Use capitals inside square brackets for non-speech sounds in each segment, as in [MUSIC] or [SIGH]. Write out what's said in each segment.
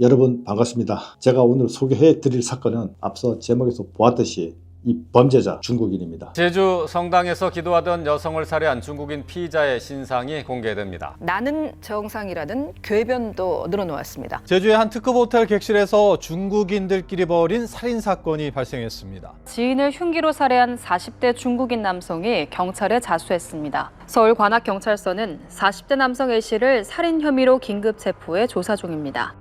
여러분 반갑습니다. 제가 오늘 소개해 드릴 사건은 앞서 제목에서 보았듯이 이 범죄자 중국인입니다. 제주 성당에서 기도하던 여성을 살해한 중국인 피의자의 신상이 공개됩니다. 나는 정상이라는 궤변도 늘어놓았습니다. 제주의 한 특급 호텔 객실에서 중국인들끼리 벌인 살인 사건이 발생했습니다. 지인을 흉기로 살해한 40대 중국인 남성이 경찰에 자수했습니다. 서울 관악경찰서는 40대 남성 A씨를 살인 혐의로 긴급 체포해 조사 중입니다.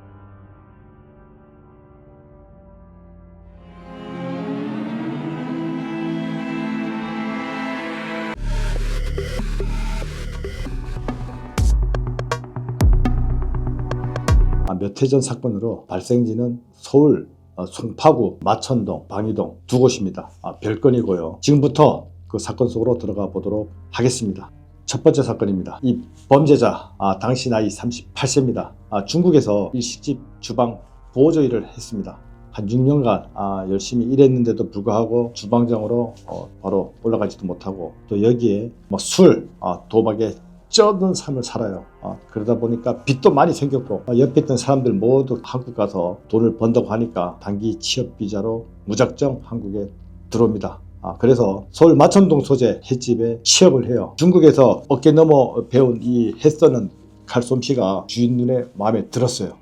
아, 몇해전 사건으로 발생지는 서울 어, 송파구, 마천동, 방이동 두 곳입니다. 아, 별건이고요. 지금부터 그 사건 속으로 들어가 보도록 하겠습니다. 첫 번째 사건입니다. 이 범죄자 아, 당시 나이 38세입니다. 중국에서 일식집 주방 보조 일을 했습니다. 한 6년간 아, 열심히 일했는데도 불구하고 주방장으로 어, 바로 올라가지도 못하고 또 여기에 뭐 술, 아, 도박에 쩌든 삶을 살아요. 아, 그러다 보니까 빚도 많이 생겼고 아, 옆에 있던 사람들 모두 한국 가서 돈을 번다고 하니까 단기 취업 비자로 무작정 한국에 들어옵니다. 아, 그래서 서울 마천동 소재 횟집에 취업을 해요. 중국에서 어깨 넘어 배운 이 햇서는 칼솜씨가 주인 눈에 마음에 들었어요.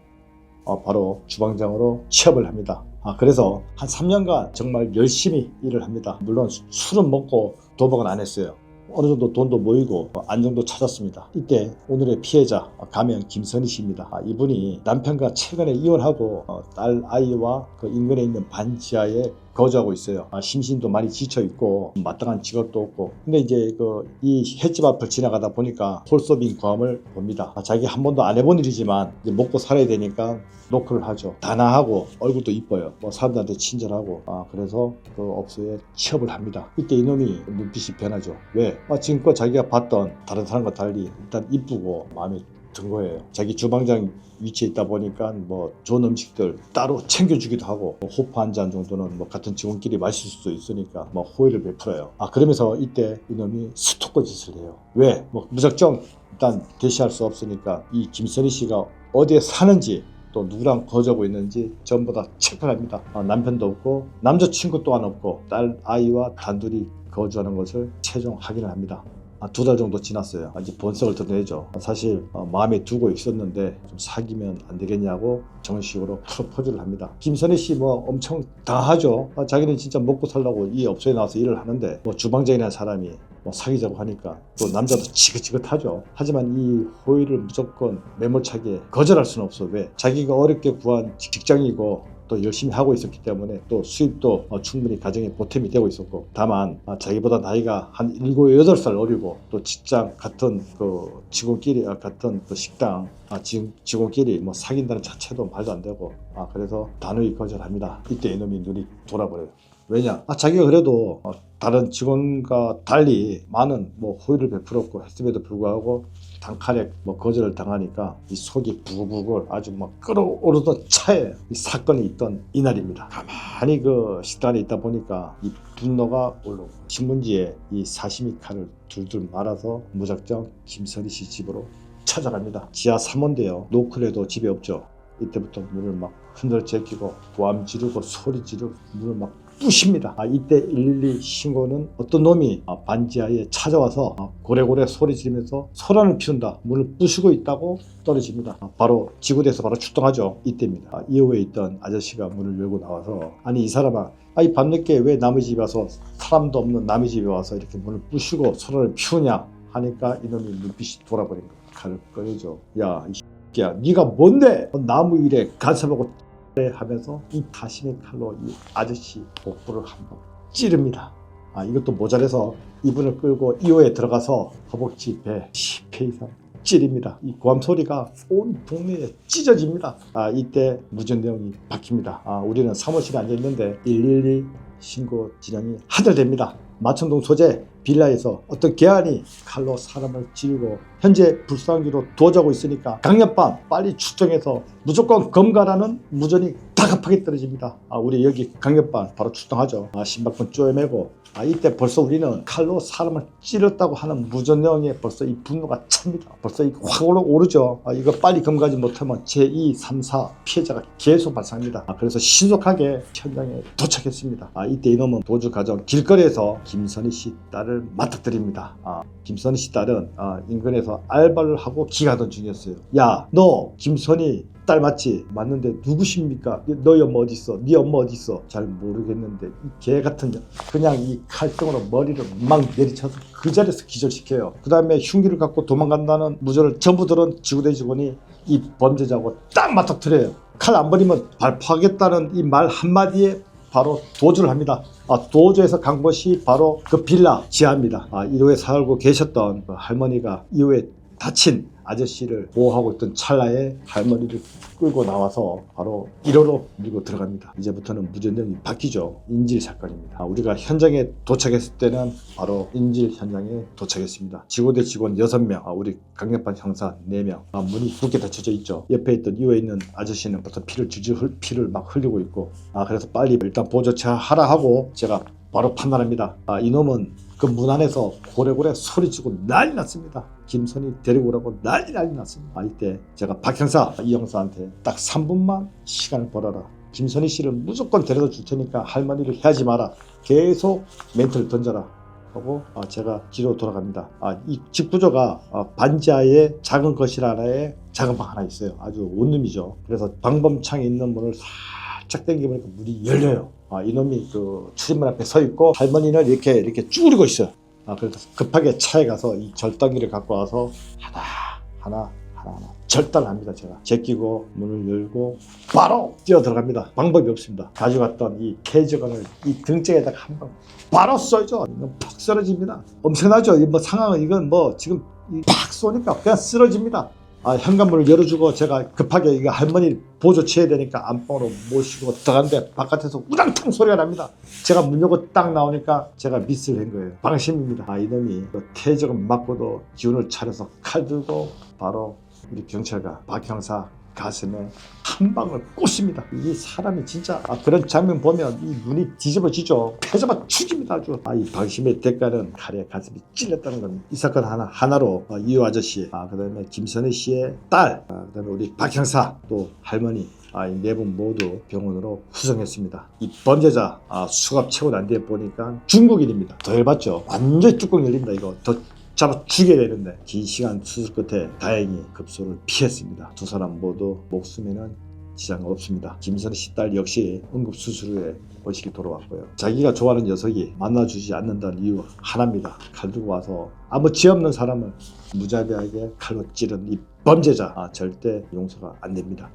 어, 바로 주방장으로 취업을 합니다. 아, 그래서 한 3년간 정말 열심히 일을 합니다. 물론 수- 술은 먹고 도박은 안 했어요. 어느 정도 돈도 모이고 어, 안정도 찾았습니다. 이때 오늘의 피해자 어, 가명 김선희 씨입니다. 아, 이분이 남편과 최근에 이혼하고 어, 딸 아이와 그 인근에 있는 반지하에 거주하고 있어요. 아, 심신도 많이 지쳐 있고 마땅한 직업도 없고. 근데 이제 그 이 횟집 앞을 지나가다 보니까 홀서빙 구함을 봅니다. 아, 자기 한 번도 안 해본 일이지만 이제 먹고 살아야 되니까 노크를 하죠. 단아하고 얼굴도 이뻐요. 뭐 사람들한테 친절하고. 아 그래서 그 업소에 취업을 합니다. 이때 이놈이 눈빛이 변하죠. 왜? 아, 지금껏 자기가 봤던 다른 사람과 달리 일단 이쁘고 마음에 든 거예요. 자기 주방장 위치에 있다 보니까 뭐 좋은 음식들 따로 챙겨주기도 하고 뭐 호프 한 잔 정도는 뭐 같은 직원끼리 마실 수도 있으니까 뭐 호의를 베풀어요. 아 그러면서 이때 이놈이 스토커 짓을 해요. 왜? 뭐 무작정 일단 대시할 수 없으니까 이 김선희 씨가 어디에 사는지 또 누구랑 거주하고 있는지 전부 다 체크를 합니다. 아, 남편도 없고 남자친구 또한 없고 딸 아이와 단둘이 거주하는 것을 최종 확인을 합니다. 두 달 정도 지났어요. 아, 이제 본색을 드러내죠. 사실 어, 마음에 두고 있었는데 좀 사귀면 안 되겠냐고 정식으로 [LAUGHS] 프로포즈를 합니다. 김선희 씨 뭐 엄청 당하죠. 아, 자기는 진짜 먹고 살라고 이 업소에 나와서 일을 하는데 뭐 주방장이라는 사람이 뭐 사귀자고 하니까 또 남자도 [LAUGHS] 지긋지긋하죠. 하지만 이 호의를 무조건 매몰차게 거절할 수는 없어. 왜? 자기가 어렵게 구한 직- 직장이고 또 열심히 하고 있었기 때문에 또 수입도 어, 충분히 가정에 보탬이 되고 있었고 다만 아, 자기보다 나이가 한 7, 8살 어리고 또 직장 같은 그 직원끼리 아, 같은 그 식당 아, 직, 직원끼리 뭐 사귄다는 자체도 말도 안 되고 아 그래서 단호히 거절합니다. 이때 이놈이 눈이 돌아버려요. 왜냐? 아, 자기가 그래도 어, 다른 직원과 달리 많은 뭐 호의를 베풀었고 했음에도 불구하고 단칼에 뭐 거절을 당하니까 이 속이 부글부글 아주 막 끓어오르던 차에 이 사건이 있던 이날입니다. 가만히 그 식당에 있다 보니까 이 분노가 올라오고 신문지에 이 사시미 칼을 둘둘 말아서 무작정 김선희 씨 집으로 찾아갑니다. 지하 3호인데요. 노크래도 집에 없죠. 이때부터 문을 막 흔들 제끼고 고함 지르고 소리 지르고 문을 막 부십니다. 아, 이때 112 신고는 어떤 놈이 아, 반지하에 찾아와서 아, 고래고래 소리 지르면서 소란을 피운다. 문을 부수고 있다고 떨어집니다. 아, 바로 지구대에서 바로 출동하죠. 이때입니다. 아, 이후에 있던 아저씨가 문을 열고 나와서 아니 이 사람아 아, 이 밤늦게 왜 남의 집에 와서 사람도 없는 남의 집에 와서 이렇게 문을 부수고 소란을 피우냐 하니까 이놈이 눈빛이 돌아버린 거야. 칼을 꺼내죠. 야, 이 야, 네가 뭔데? 나무 위에 간섭하고 하면서 이 다시미 칼로 이 아저씨 복부를 한번 찌릅니다. 아, 이것도 모자라서 이분을 끌고 2호에 들어가서 허벅지 배 10회 이상 찌릅니다. 이 고함 소리가 온 동네에 찢어집니다. 아, 이때 무전 내용이 바뀝니다. 아, 우리는 사무실에 앉아 있는데 112 신고 진영이 하늘됩니다. 마천동 소재 빌라에서 어떤 개안이 칼로 사람을 찌르고 현재 불상기로 도주하고 있으니까 강력반 빨리 출동해서 무조건 검가라는 무전이 다급하게 떨어집니다. 아, 우리 여기 강력반 바로 출동하죠. 아, 신발끈 쪼여매고 아, 이때 벌써 우리는 칼로 사람을 찌렸다고 하는 무전령에 벌써 이 분노가 찹니다. 벌써 이거 확 올라 오르죠. 아, 이거 빨리 검가지 못하면 제2, 3, 4 피해자가 계속 발생합니다. 아, 그래서 신속하게 현장에 도착했습니다. 아, 이때 이놈은 도주 과정 길거리에서 김선희 씨 딸을 맞닥뜨립니다. 아, 김선희 씨 딸은 아, 인근에서 알바를 하고 기가던 중이었어요. 야, 너 김선희 딸 맞지? 맞는데 누구십니까? 너희 엄마 어디 있어? 네 엄마 어디 있어? 잘 모르겠는데 이 개 같은 년 그냥 이 칼등으로 머리를 막 내리쳐서 그 자리에서 기절시켜요. 그 다음에 흉기를 갖고 도망간다는 무전을 전부 들은 지구대 직원이 이 범죄자하고 딱 맞닥뜨려요. 칼 안 버리면 발포하겠다는 이 말 한마디에 바로 도주를 합니다. 아, 도주에서 간 곳이 바로 그 빌라 지하입니다. 아, 1호에 살고 계셨던 그 할머니가 이후에 다친 아저씨를 보호하고 있던 찰나에 할머니를 끌고 나와서 바로 1호로 밀고 들어갑니다. 이제부터는 무전령이 바뀌죠. 인질 사건입니다. 아, 우리가 현장에 도착했을 때는 바로 인질 현장에 도착했습니다. 지구대 직원 6명, 아, 우리 강력반 형사 4명, 아, 문이 굳게 닫혀져 있죠. 옆에 있던 이호에 있는 아저씨는 벌써 피를 흘, 피를 막 흘리고 있고, 아, 그래서 빨리 일단 보조차 하라 하고 제가 바로 판단합니다. 아, 이놈은 그 문 안에서 고래고래 소리치고 난리 났습니다. 김선이 데리고 오라고 난리 난리 났습니다. 아, 이때 제가 박 형사 이 형사한테 딱 3분만 시간을 벌어라. 김선희 씨를 무조건 데려다 줄 테니까 할머니를 해하지 마라. 계속 멘트를 던져라. 하고 아, 제가 뒤로 돌아갑니다. 아, 이 집 구조가 아, 반지하에 작은 거실 하나에 작은 방 하나 있어요. 아주 원룸이죠. 그래서 방범창에 있는 문을 살짝 당겨보니까 문이 열려요. 아, 이놈이 그 출입문 앞에 서 있고 할머니는 이렇게 이렇게 쭈그리고 있어요. 아, 그래서 급하게 차에 가서 이 절단기를 갖고 와서 하나 하나 하나 하나 절단을 합니다. 제가 제끼고 문을 열고 바로 뛰어 들어갑니다. 방법이 없습니다. 가져갔던 이 케이저건을 이 등짝에다가 한 방 바로 쏘죠. 이건 팍 쓰러집니다. 엄청나죠. 이 뭐 상황은 이건 뭐 지금 이팍 쏘니까 그냥 쓰러집니다. 아, 현관문을 열어주고 제가 급하게 이거 할머니 보조 취해야 되니까 안방으로 모시고 들어갔는데 바깥에서 우당탕 소리가 납니다. 제가 문 열고 딱 나오니까 제가 미스를 한 거예요. 방심입니다. 아, 이놈이 그 태적은 맞고도 기운을 차려서 칼 들고 바로 우리 경찰과 박 형사 가슴에 한 방을 꽂습니다. 이 사람이 진짜 아, 그런 장면 보면 이 눈이 뒤집어지죠. 패자만 죽입니다 아주. 아, 이 방심의 대가는 칼에 가슴이 찔렸다는 건이 사건 하나 하나로 아, 이호 아저씨, 아, 그다음에 김선희 씨의 딸, 아, 그다음에 우리 박 형사 또 할머니. 아, 이네분 모두 병원으로 후송했습니다. 이 범죄자 아, 수갑 채고 난 뒤에 보니까 중국인입니다. 더 열받죠. 완전히 뚜껑 열린다 이거. 더 잡아 죽여야 되는데 긴 시간 수술 끝에 다행히 급소를 피했습니다. 두 사람 모두 목숨에는 지장 없습니다. 김선희 씨 딸 역시 응급수술 후에 의식이 돌아왔고요. 자기가 좋아하는 녀석이 만나주지 않는다는 이유 하나입니다. 칼 들고 와서 아무 죄 없는 사람을 무자비하게 칼로 찌른 이 범죄자 아, 절대 용서가 안 됩니다.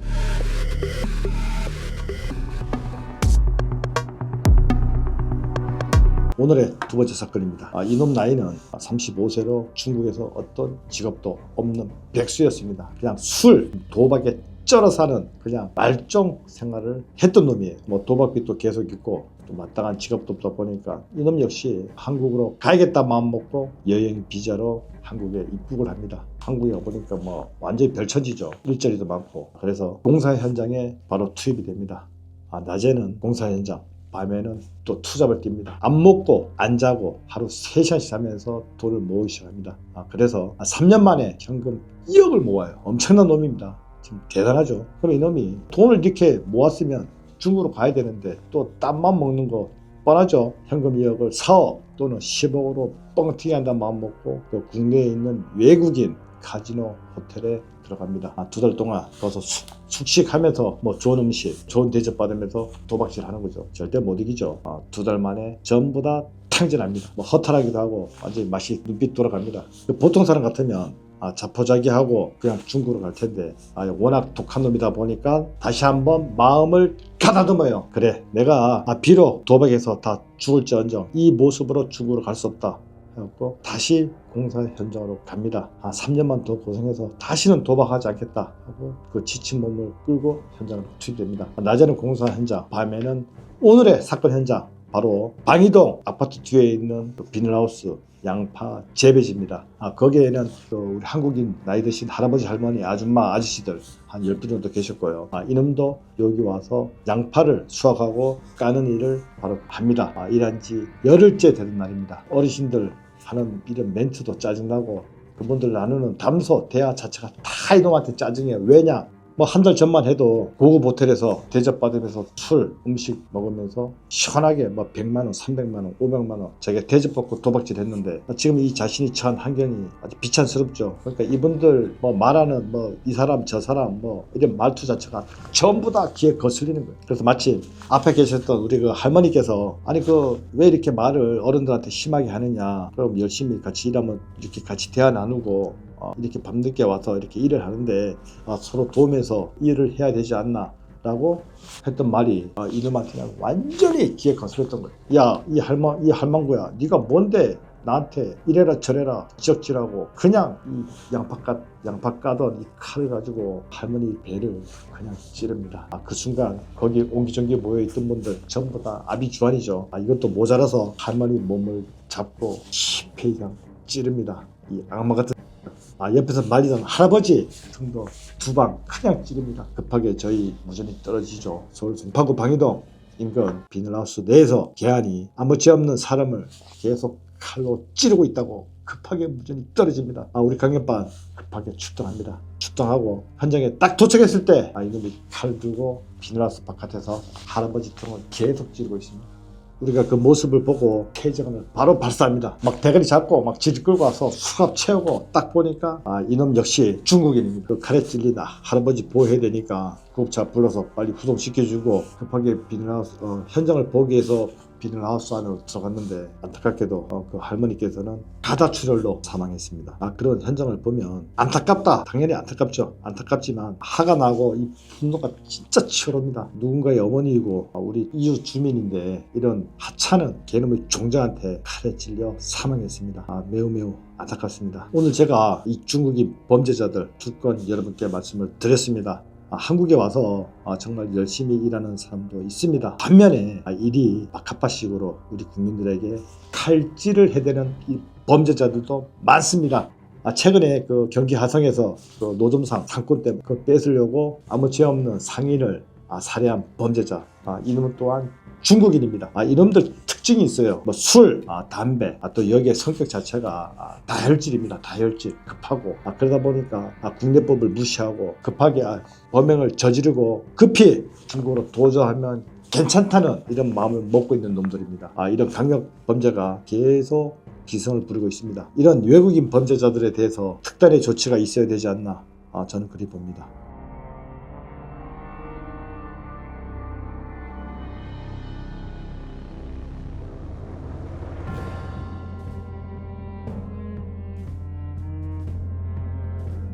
오늘의 두 번째 사건입니다. 아, 이놈 나이는 35세로 중국에서 어떤 직업도 없는 백수였습니다. 그냥 술, 도박에 쩔어 사는 그냥 말종 생활을 했던 놈이에요. 뭐 도박빚도 계속 있고 또 마땅한 직업도 없다 보니까 이놈 역시 한국으로 가야겠다 마음 먹고 여행 비자로 한국에 입국을 합니다. 한국에 가보니까 뭐 완전히 별천지죠. 일자리도 많고 그래서 공사 현장에 바로 투입이 됩니다. 아, 낮에는 공사 현장, 밤에는 또 투잡을 뜁니다. 안 먹고 안 자고 하루 3시간씩 자면서 돈을 모으기 시작합니다. 아, 그래서 3년 만에 현금 2억을 모아요. 엄청난 놈입니다. 지금 대단하죠. 그럼 이놈이 돈을 이렇게 모았으면 중국으로 가야 되는데 또 땀만 먹는 거 뻔하죠. 현금 2억을 사업 또는 10억으로 뻥튀기 한다는 마음 먹고 그 국내에 있는 외국인 카지노 호텔에 들어갑니다. 아, 두달 동안 거기서 숙, 숙식하면서 뭐 좋은 음식, 좋은 대접 받으면서 도박질 하는 거죠. 절대 못 이기죠. 아, 두달 만에 전부 다 탕진합니다. 뭐 허탈하기도 하고 완전히 맛이 눈빛 돌아갑니다. 그 보통 사람 같으면 아, 자포자기하고 그냥 중국으로 갈 텐데 아, 워낙 독한 놈이다 보니까 다시 한번 마음을 가다듬어요. 그래, 내가 아, 비록 도박에서 다 죽을지언정 이 모습으로 중국으로 갈 수 없다. 해갖고 다시 공사 현장으로 갑니다. 한 3년만 더 고생해서 다시는 도박하지 않겠다 하고 그 지친 몸을 끌고 현장으로 투입됩니다. 낮에는 공사 현장, 밤에는 오늘의 사건 현장 바로 방이동 아파트 뒤에 있는 그 비닐하우스 양파 재배지입니다. 아, 거기에는 그 우리 한국인 나이 드신 할아버지, 할머니, 아줌마, 아저씨들 한 10분 정도 계셨고요. 아, 이놈도 여기 와서 양파를 수확하고 까는 일을 바로 합니다. 아, 일한 지 열흘째 되는 날입니다. 어르신들 하는 이런 멘트도 짜증나고 그분들 나누는 담소, 대화 자체가 다 이놈한테 짜증이에요. 왜냐? 뭐 한 달 전만 해도 고급 호텔에서 대접받으면서 술, 음식 먹으면서 시원하게 뭐 100만 원, 300만 원, 500만 원 자기가 대접받고 도박질 했는데 지금 이 자신이 처한 환경이 아주 비참스럽죠. 그러니까 이분들 뭐 말하는 뭐 이 사람 저 사람 뭐 이런 말투 자체가 전부 다 귀에 거슬리는 거예요. 그래서 마치 앞에 계셨던 우리 그 할머니께서 아니 그 왜 이렇게 말을 어른들한테 심하게 하느냐. 그럼 열심히 같이 일하면 이렇게 같이 대화 나누고 어, 이렇게 밤늦게 와서 이렇게 일을 하는데 아, 서로 도우면서 일을 해야 되지 않나 라고 했던 말이 아, 이놈한테 그냥 완전히 귀에 거슬렸던 거예요 야이 할망 이 할망구야 네가 뭔데 나한테 이래라 저래라 지적질하고 그냥 이 양파 까 양파 까던 이 칼을 가지고 할머니 배를 그냥 찌릅니다. 아, 그 순간 거기 옹기종기 모여 있던 분들 전부 다 아비주환이죠. 아, 이것도 모자라서 할머니 몸을 잡고 그냥 찌릅니다. 이 악마 같은 아, 옆에서 말리던 할아버지 등도 두 방 그냥 찌릅니다. 급하게 저희 무전이 떨어지죠. 서울 송파구 방이동 인근 비닐하우스 내에서 개안이 아무지 없는 사람을 계속 칼로 찌르고 있다고 급하게 무전이 떨어집니다. 아, 우리 강연반 급하게 출동합니다. 출동하고 현장에 딱 도착했을 때 아, 이놈이 칼 들고 비닐하우스 바깥에서 할아버지 등을 계속 찌르고 있습니다. 우리가 그 모습을 보고 K정을 바로 발사합니다. 막 대가리 잡고 막질 끌고 와서 수갑 채우고 딱 보니까 아 이놈 역시 중국인입니다. 그 칼에 찔리다 할아버지 보호해야 되니까 구급차 불러서 빨리 후송시켜주고 급하게 비닐하우스 어, 현장을 보기 위해서 비닐하우스 안으로 들어갔는데 안타깝게도 어, 그 할머니께서는 가다출혈로 사망했습니다. 아 그런 현장을 보면 안타깝다. 당연히 안타깝죠. 안타깝지만 화가 나고 이 분노가 진짜 치열합니다. 누군가의 어머니이고 아, 우리 이웃 주민인데 이런 하찮은 개놈의 종자한테 칼에 찔려 사망했습니다. 아 매우 매우 안타깝습니다. 오늘 제가 이 중국인 범죄자들 두 건 여러분께 말씀을 드렸습니다. 아, 한국에 와서 아, 정말 열심히 일하는 사람도 있습니다. 반면에 아, 일이 박하파식으로 우리 국민들에게 칼질을 해대는 이 범죄자들도 많습니다. 아, 최근에 그 경기 하성에서 그 노점상 상권 때문에 그 뺏으려고 아무 죄 없는 상인을 아, 살해한 범죄자. 아, 이놈은 또한 중국인입니다. 아, 이놈들 특징이 있어요. 뭐 술, 아, 담배, 아, 또 여기에 성격 자체가 아, 다혈질입니다. 다혈질. 급하고. 아, 그러다 보니까 아, 국내법을 무시하고 급하게 아, 범행을 저지르고 급히 중국으로 도저하면 괜찮다는 이런 마음을 먹고 있는 놈들입니다. 아, 이런 강력 범죄가 계속 기승을 부리고 있습니다. 이런 외국인 범죄자들에 대해서 특단의 조치가 있어야 되지 않나 아, 저는 그리 봅니다.